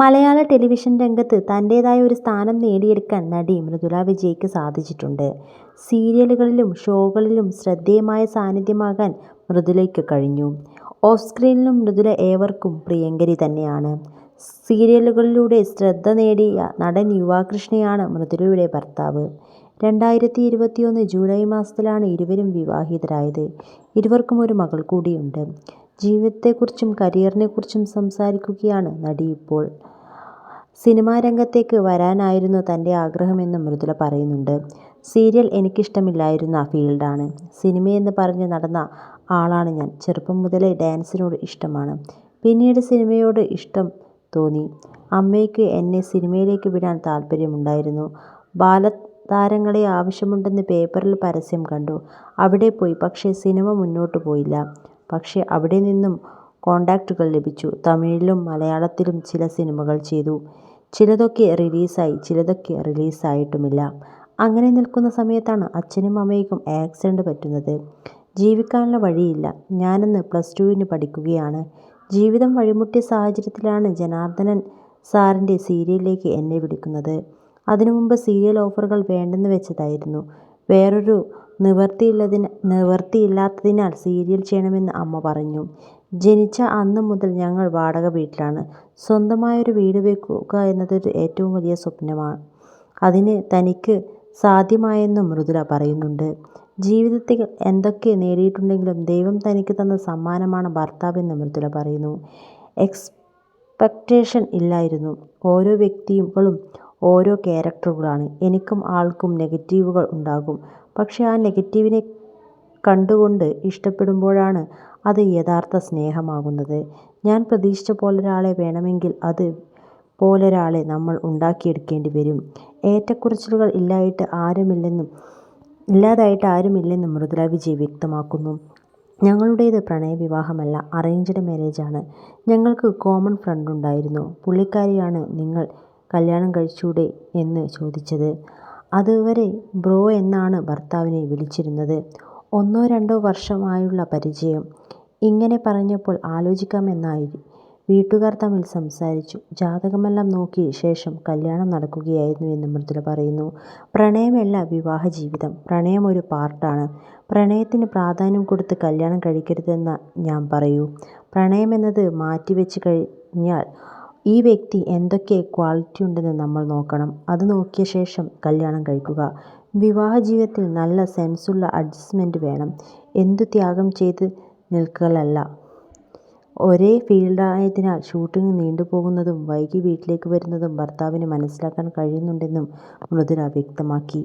മലയാള television രംഗത്ത് തന്റേതായ ഒരു സ്ഥാനം നേടിയെടുക്കാൻ നടി മൃദുല വിജയ്ക്ക് സാധിച്ചിട്ടുണ്ട്. സീരിയലുകളിലും ഷോകളിലും ശ്രദ്ധേയമായ സാന്നിധ്യമാകാൻ മൃദുലയ്ക്ക് കഴിഞ്ഞു. ഓഫ് സ്ക്രീനിലും മൃദുല ഏവർക്കും പ്രിയങ്കരി തന്നെയാണ്. സീരിയലുകളിലൂടെ ശ്രദ്ധ നേടിയ നടൻ യുവാകൃഷ്ണയാണ് മൃദുലയുടെ ഭർത്താവ്. രണ്ടായിരത്തി ഇരുപത്തിയൊന്ന് ജൂലൈ മാസത്തിലാണ് ഇരുവരും വിവാഹിതരായത്. ഇരുവർക്കും ഒരു മകൾ കൂടിയുണ്ട്. ജീവിതത്തെക്കുറിച്ചും കരിയറിനെക്കുറിച്ചും സംസാരിക്കുകയാണ് നടി ഇപ്പോൾ. സിനിമാ രംഗത്തേക്ക് വരാനായിരുന്നു തന്റെ ആഗ്രഹമെന്നും മൃദുല പറയുന്നുണ്ട്. സീരിയൽ എനിക്കിഷ്ടമില്ലായിരുന്ന ഫീൽഡാണ്. സിനിമയെന്ന് പറഞ്ഞ് നടന്ന ആളാണ് ഞാൻ. ചെറുപ്പം മുതലേ ഡാൻസിനോട് ഇഷ്ടമാണ്. പിന്നീട് സിനിമയോട് ഇഷ്ടം തോന്നി. അമ്മയ്ക്ക് എന്നെ സിനിമയിലേക്ക് വിടാൻ താൽപര്യമുണ്ടായിരുന്നു. ബാലതാരങ്ങളെ ആവശ്യമുണ്ടെന്ന് പേപ്പറിൽ പരസ്യം കണ്ടു. അവിടെ പോയി. പക്ഷേ സിനിമ മുന്നോട്ട് പോയില്ല. പക്ഷേ അവിടെ നിന്നും കോണ്ടാക്റ്റുകൾ ലഭിച്ചു. തമിഴിലും മലയാളത്തിലും ചില സിനിമകൾ ചെയ്തു. ചിലതൊക്കെ റിലീസായി. ചിലതൊക്കെ റിലീസായിട്ടുമില്ല. അങ്ങനെ നിൽക്കുന്ന സമയത്താണ് അച്ഛനും അമ്മയ്ക്കും ആക്സിഡന്റ് പറ്റുന്നത്. ജീവിക്കാനുള്ള വഴിയില്ല. ഞാനന്ന് പ്ലസ് ടുവിന് പഠിക്കുകയാണ്. ജീവിതം വഴിമുട്ടിയ സാഹചര്യത്തിലാണ് ജനാർദ്ദനൻ സാറിന്റെ സീരിയലിലേക്ക് എന്നെ വിളിക്കുന്നത്. അതിനു മുമ്പ് സീരിയൽ ഓഫറുകൾ വേണ്ടെന്ന് വെച്ചതായിരുന്നു. വേറൊരു നിവൃത്തിയില്ലാത്തതിനാൽ സീരിയൽ ചെയ്യണമെന്ന് അമ്മ പറഞ്ഞു. ജനിച്ച അന്ന് മുതൽ ഞങ്ങൾ വാടക വീട്ടിലാണ്. സ്വന്തമായൊരു വീട് വെക്കുക എന്നത് ഏറ്റവും വലിയ സ്വപ്നമാണ്. അതിന് തനിക്ക് സാധ്യമായെന്നും മൃദുല പറയുന്നുണ്ട്. ജീവിതത്തിൽ എന്തൊക്കെ നേടിയിട്ടുണ്ടെങ്കിലും ദൈവം തനിക്ക് തന്ന സമ്മാനമാണ് ഭർത്താവെന്ന് മൃദുല പറയുന്നു. എക്സ്പെക്റ്റേഷൻ ഇല്ലായിരുന്നു. ഓരോ വ്യക്തികളും ഓരോ ക്യാരക്ടറുകളാണ്. എനിക്കും ആൾക്കും നെഗറ്റീവുകൾ ഉണ്ടാകും. പക്ഷേ ആ നെഗറ്റീവിനെ കണ്ടുകൊണ്ട് ഇഷ്ടപ്പെടുമ്പോഴാണ് അത് യഥാർത്ഥ സ്നേഹമാകുന്നത്. ഞാൻ പ്രതീക്ഷിച്ച പോലൊരാളെ വേണമെങ്കിൽ അത് പോലൊരാളെ നമ്മൾ ഉണ്ടാക്കിയെടുക്കേണ്ടി വരും. ഏറ്റക്കുറച്ചിലുകൾ ഇല്ലാതായിട്ട് ആരുമില്ലെന്നും മൃദുല വിജയ് വ്യക്തമാക്കുന്നു. ഞങ്ങളുടേത് പ്രണയവിവാഹമല്ല. അറേഞ്ച്ഡ് മാരേജാണ്. ഞങ്ങൾക്ക് കോമൺ ഫ്രണ്ട് ഉണ്ടായിരുന്നു പുള്ളിക്കാരിയാണ് നിങ്ങൾ കല്യാണം കഴിച്ചൂടെ എന്ന് ചോദിച്ചത്. അതുവരെ ബ്രോ എന്നാണ് ഭർത്താവിനെ വിളിച്ചിരുന്നത്. ഒന്നോ രണ്ടോ വർഷമായുള്ള പരിചയം. ഇങ്ങനെ പറഞ്ഞപ്പോൾ ആലോചിക്കാമെന്നായി. വീട്ടുകാർ തമ്മിൽ സംസാരിച്ചു. ജാതകമെല്ലാം നോക്കിയ ശേഷം കല്യാണം നടക്കുകയായിരുന്നു എന്ന് മൃദുല പറയുന്നു. പ്രണയമല്ല വിവാഹ ജീവിതം പ്രണയം ഒരു പാർട്ടാണ്. പ്രണയത്തിന് പ്രാധാന്യം കൊടുത്ത് കല്യാണം കഴിക്കരുതെന്ന് ഞാൻ പറയൂ. പ്രണയമെന്നത് മാറ്റിവെച്ച് കഴിഞ്ഞാൽ ഈ വ്യക്തി എന്തൊക്കെ ക്വാളിറ്റി ഉണ്ടെന്ന് നമ്മൾ നോക്കണം. അത് നോക്കിയ ശേഷം കല്യാണം കഴിക്കുക. വിവാഹ ജീവിതത്തിൽ നല്ല സെൻസുള്ള അഡ്ജസ്റ്റ്മെന്റ് വേണം. എന്തു ത്യാഗം ചെയ്ത് നിൽക്കലല്ല. ഒരേ ഫീൽഡായതിനാൽ ഷൂട്ടിംഗ് നീണ്ടുപോകുന്നതും വൈകി വീട്ടിലേക്ക് വരുന്നതും ഭർത്താവിന് മനസ്സിലാക്കാൻ കഴിയുന്നുണ്ടെന്നും മൃദുല വ്യക്തമാക്കി.